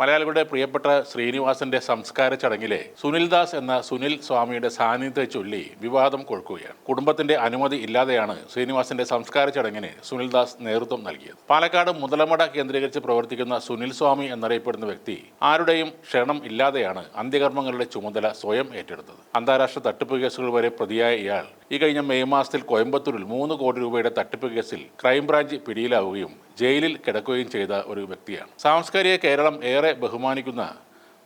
മലയാളികളുടെ പ്രിയപ്പെട്ട ശ്രീനിവാസന്റെ സംസ്കാര ചടങ്ങിലെ സുനിൽദാസ് എന്ന സുനിൽ സ്വാമിയുടെ സാന്നിധ്യത്തെ ചൊല്ലി വിവാദം കൊഴുക്കുകയാണ്. കുടുംബത്തിന്റെ അനുമതി ഇല്ലാതെയാണ് ശ്രീനിവാസന്റെ സംസ്കാര ചടങ്ങിന് സുനിൽദാസ് നേതൃത്വം നൽകിയത്. പാലക്കാട് മുതലമട കേന്ദ്രീകരിച്ച് പ്രവർത്തിക്കുന്ന സുനിൽ സ്വാമി എന്നറിയപ്പെടുന്ന വ്യക്തി ആരുടെയും ക്ഷണം ഇല്ലാതെയാണ് അന്ത്യകർമ്മങ്ങളുടെ ചുമതല സ്വയം ഏറ്റെടുത്തത്. അന്താരാഷ്ട്ര തട്ടിപ്പ് കേസുകൾ വരെ പ്രതിയായ ഇയാൾ ഈ കഴിഞ്ഞ മെയ് മാസത്തിൽ കോയമ്പത്തൂരിൽ മൂന്ന് കോടി രൂപയുടെ തട്ടിപ്പ് കേസിൽ ക്രൈംബ്രാഞ്ച് പിടിയിലാവുകയും ജയിലിൽ കിടക്കുകയും ചെയ്ത ഒരു വ്യക്തിയാണ്. സാംസ്കാരിക കേരളം ഏറെ ബഹുമാനിക്കുന്ന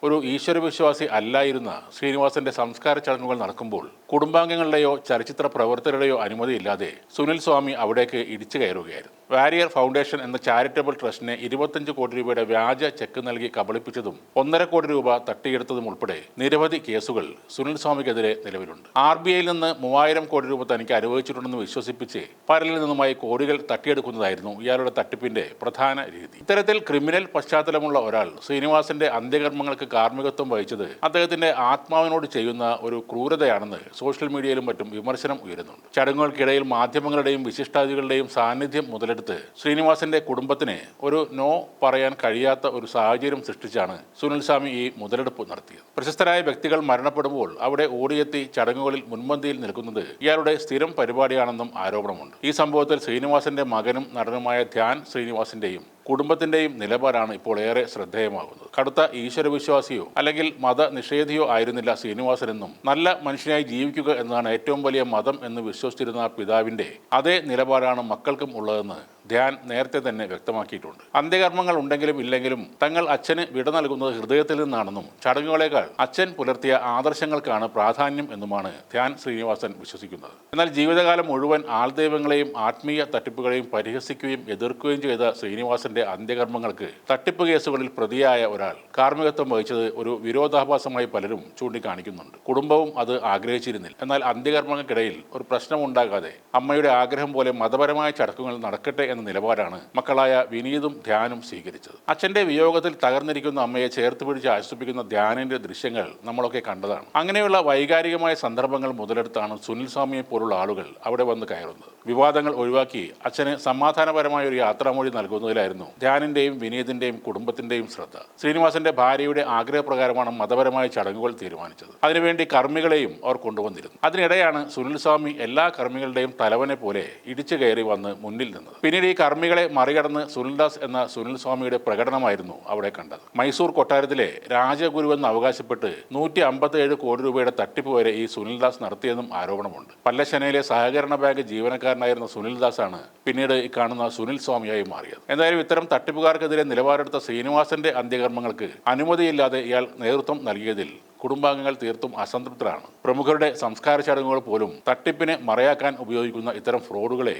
ഒരു ഈശ്വരവിശ്വാസി അല്ലായിരുന്ന ശ്രീനിവാസന്റെ സംസ്കാര ചടങ്ങുകൾ നടക്കുമ്പോൾ കുടുംബാംഗങ്ങളുടെയോ ചലച്ചിത്ര പ്രവർത്തകരുടെയോ അനുമതിയില്ലാതെ സുനിൽ സ്വാമി അവിടേക്ക് ഇടിച്ചു കയറുകയായിരുന്നു. വാരിയർ ഫൗണ്ടേഷൻ എന്ന ചാരിറ്റബിൾ ട്രസ്റ്റിന് ഇരുപത്തഞ്ച് കോടി രൂപയുടെ വ്യാജ ചെക്ക് നൽകി കബളിപ്പിച്ചതും ഒന്നര കോടി രൂപ തട്ടിയെടുത്തതും ഉൾപ്പെടെ നിരവധി കേസുകൾ സുനിൽ സ്വാമിക്കെതിരെ നിലവിലുണ്ട്. ആർ ബി ഐയിൽ നിന്ന് മൂവായിരം കോടി രൂപ തനിക്ക് അനുവദിച്ചിട്ടുണ്ടെന്ന് വിശ്വസിപ്പിച്ച് പരലിൽ നിന്നുമായി കോടികൾ തട്ടിയെടുക്കുന്നതായിരുന്നു ഇയാളുടെ തട്ടിപ്പിന്റെ പ്രധാന രീതി. ഇത്തരത്തിൽ ക്രിമിനൽ പശ്ചാത്തലമുള്ള ഒരാൾ ശ്രീനിവാസന്റെ അന്ത്യകർമ്മങ്ങൾക്ക് കാർമ്മികത്വം വഹിച്ചത് അദ്ദേഹത്തിന്റെ ആത്മാവിനോട് ചെയ്യുന്ന ഒരു ക്രൂരതയാണെന്ന് സോഷ്യൽ മീഡിയയിലും മറ്റും വിമർശനം ഉയരുന്നുണ്ട്. ചടങ്ങുകൾക്കിടയിൽ മാധ്യമങ്ങളുടെയും വിശിഷ്ടാതികളുടെയും സാന്നിധ്യം മുതലെടുത്ത് ശ്രീനിവാസന്റെ കുടുംബത്തിന് ഒരു നോ പറയാൻ കഴിയാത്ത ഒരു സാഹചര്യം സൃഷ്ടിച്ചാണ് സുനിൽ സ്വാമി ഈ മുതലെടുപ്പ് നടത്തിയത്. പ്രശസ്തരായ വ്യക്തികൾ മരണപ്പെടുമ്പോൾ അവിടെ ഓടിയെത്തി ചടങ്ങുകളിൽ മുൻപന്തിയിൽ നിൽക്കുന്നത് ഇയാളുടെ സ്ഥിരം പരിപാടിയാണെന്നും ആരോപണമുണ്ട്. ഈ സംഭവത്തിൽ ശ്രീനിവാസന്റെ മകനും നടനുമായ ധ്യാൻ ശ്രീനിവാസിന്റെയും കുടുംബത്തിന്റെയും നിലപാടാണ് ഇപ്പോൾ ഏറെ ശ്രദ്ധേയമാകുന്നത്. കടുത്ത ഈശ്വരവിശ്വാസിയോ അല്ലെങ്കിൽ മത നിഷേധിയോ ആയിരുന്നില്ല ശ്രീനിവാസനെന്നും നല്ല മനുഷ്യനായി ജീവിക്കുക എന്നതാണ് ഏറ്റവും വലിയ മതം എന്ന് വിശ്വസിച്ചിരുന്ന പിതാവിന്റെ അതേ നിലപാടാണ് മക്കൾക്കും ഉള്ളതെന്ന് ധ്യാൻ നേരത്തെ തന്നെ വ്യക്തമാക്കിയിട്ടുണ്ട്. അന്ത്യകർമ്മങ്ങൾ ഉണ്ടെങ്കിലും ഇല്ലെങ്കിലും തങ്ങൾ അച്ഛന് വിട നൽകുന്നത് ഹൃദയത്തിൽ നിന്നാണെന്നും ചടങ്ങുകളേക്കാൾ അച്ഛൻ പുലർത്തിയ ആദർശങ്ങൾക്കാണ് പ്രാധാന്യം എന്നുമാണ് ധ്യാൻ ശ്രീനിവാസൻ വിശ്വസിക്കുന്നത്. എന്നാൽ ജീവിതകാലം മുഴുവൻ ആൾദൈവങ്ങളെയും ആത്മീയ തട്ടിപ്പുകളെയും പരിഹസിക്കുകയും എതിർക്കുകയും ചെയ്ത ശ്രീനിവാസന്റെ അന്ത്യകർമ്മങ്ങൾക്ക് തട്ടിപ്പ് കേസുകളിൽ പ്രതിയായ ഒരാൾ കാർമ്മികത്വം വഹിച്ചത് ഒരു വിരോധാഭാസമായി പലരും ചൂണ്ടിക്കാണിക്കുന്നുണ്ട്. കുടുംബവും അത് ആഗ്രഹിച്ചിരുന്നില്ല. എന്നാൽ അന്ത്യകർമ്മങ്ങൾക്കിടയിൽ ഒരു പ്രശ്നമുണ്ടാകാതെ അമ്മയുടെ ആഗ്രഹം പോലെ മതപരമായ ചടക്കുകൾ നടക്കട്ടെ എന്ന നിലപാടാണ് മക്കളായ വിനീതും ധ്യാനും സ്വീകരിച്ചത്. അച്ഛന്റെ വിയോഗത്തിൽ തകർന്നിരിക്കുന്ന അമ്മയെ ചേർത്ത് പിടിച്ച് ആശ്വസിപ്പിക്കുന്ന ധ്യാനിന്റെ ദൃശ്യങ്ങൾ നമ്മളൊക്കെ കണ്ടതാണ്. അങ്ങനെയുള്ള വൈകാരികമായ സന്ദർഭങ്ങൾ മുതലെടുത്താണ് സുനിൽ സ്വാമിയെ പോലുള്ള ആളുകൾ അവിടെ വന്ന് കയറുന്നത്. വിവാദങ്ങൾ ഒഴിവാക്കി അച്ഛന് സമാധാനപരമായ ഒരു യാത്രാമൊഴി നൽകുന്നതിലായിരുന്നു ധ്യാനിന്റെയും വിനീതിന്റെയും കുടുംബത്തിന്റെയും ശ്രദ്ധ. ശ്രീനിവാസന്റെ ഭാര്യയുടെ ആഗ്രഹപ്രകാരമാണ് മതപരമായ ചടങ്ങുകൾ തീരുമാനിച്ചത്. അതിനുവേണ്ടി കർമ്മികളെയും അവർ കൊണ്ടുവന്നിരുന്നു. അതിനിടെയാണ് സുനിൽ സ്വാമി എല്ലാ കർമ്മികളുടെയും തലവനെ പോലെ ഇടിച്ചു കയറി വന്ന് മുന്നിൽ നിന്നത്. പിന്നീട് ഈ കർമ്മികളെ മറികടന്ന് സുനിൽദാസ് എന്ന സുനിൽ സ്വാമിയുടെ പ്രകടനമായിരുന്നു അവിടെ കണ്ടത്. മൈസൂർ കൊട്ടാരത്തിലെ രാജഗുരുവെന്ന് അവകാശപ്പെട്ട് നൂറ്റി അമ്പത്തിയേഴ് കോടി രൂപയുടെ തട്ടിപ്പ് വരെ ഈ സുനിൽദാസ് നടത്തിയെന്നും ആരോപണമുണ്ട്. പല്ലശനയിലെ സഹകരണ ബാങ്ക് ജീവനക്കാരനായിരുന്ന സുനിൽദാസാണ് പിന്നീട് ഈ കാണുന്ന സുനിൽ സ്വാമിയായി മാറിയത്. എന്തായാലും ഇത്തരം തട്ടിപ്പുകാർക്കെതിരെ നിലപാടെടുത്ത ശ്രീനിവാസന്റെ അന്ത്യകർമ്മങ്ങൾക്ക് അനുമതിയില്ലാതെ ഇയാൾ നേതൃത്വം നൽകിയതിൽ കുടുംബാംഗങ്ങൾ തീർത്തും അസംതൃപ്തരാണ്. പ്രമുഖരുടെ സംസ്കാര ചടങ്ങുകൾ പോലും തട്ടിപ്പിനെ മറയാക്കാൻ ഉപയോഗിക്കുന്ന ഇത്തരം ഫ്രോഡുകളെ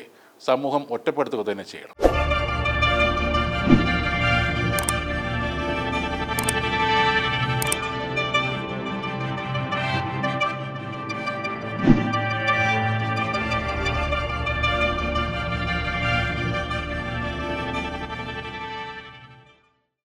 സമൂഹം ഒറ്റപ്പെടുത്തുക തന്നെ ചെയ്യണം.